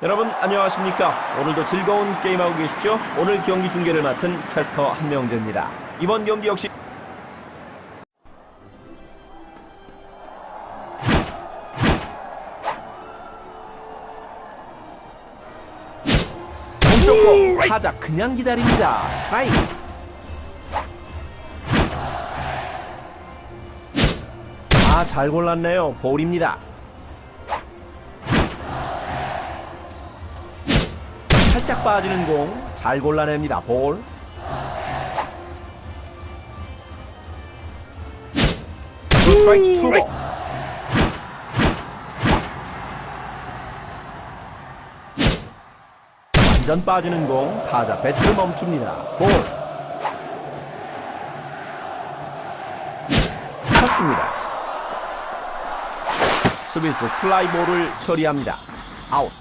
여러분 안녕하십니까? 오늘도 즐거운 게임하고 계시죠 오늘 경기 중계를 맡은 캐스터 한명재입니다. 이번 경기 역시 공격공 타자 그냥 기다립니다. 스트라이크. 아잘 골랐네요. 볼입니다 살짝 빠지는 공. 잘 골라냅니다. 볼. 스트라이크 투 완전 빠지는 공. 타자 배트 멈춥니다. 볼. 쳤습니다. 수비수 플라이볼을 처리합니다. 아웃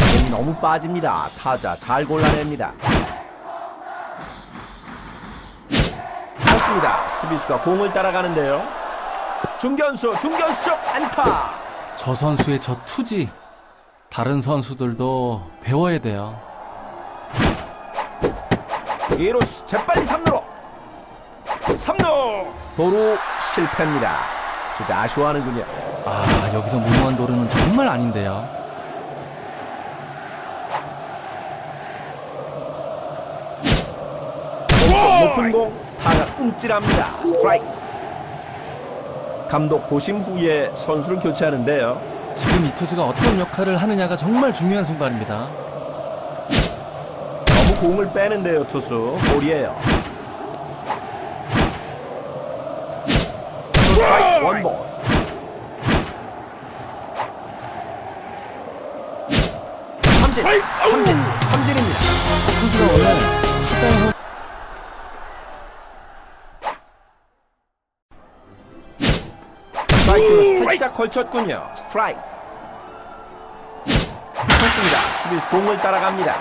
공이 너무 빠집니다. 타자 잘 골라냅니다. 좋습니다. 수비수가 공을 따라가는데요. 중견수, 중견수 쪽 안타. 저 선수의 저 투지 다른 선수들도 배워야 돼요. 2루수 재빨리 3루로. 3루 도루 실패입니다. 주자 아쉬워하는군요. 아 여기서 무모한 도루는 정말 아닌데요. 높은 공 타자 움찔합니다. 스트라이크. 감독 고심 후에 선수를 교체하는데요. 지금 이 투수가 어떤 역할을 하느냐가 정말 중요한 순간입니다. 너무 공을 빼는데요, 투수. 볼이에요. 스트라이크 원볼. 삼진, 삼진, 삼진입니다. 투수가 원래 스트라이크로 살짝 걸쳤군요. 스트라이크. 쳤습니다. 수비수 공을 따라갑니다.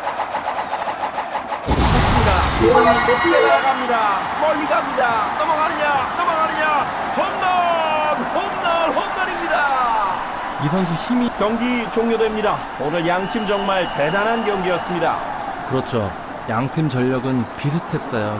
높게 날아갑니다. 멀리 갑니다. 넘어가느냐, 넘어가느냐. 홈런, 홈런, 홈런입니다. 이 선수 힘이 경기 종료됩니다. 오늘 양팀 정말 대단한 경기였습니다. 그렇죠. 양팀 전력은 비슷했어요.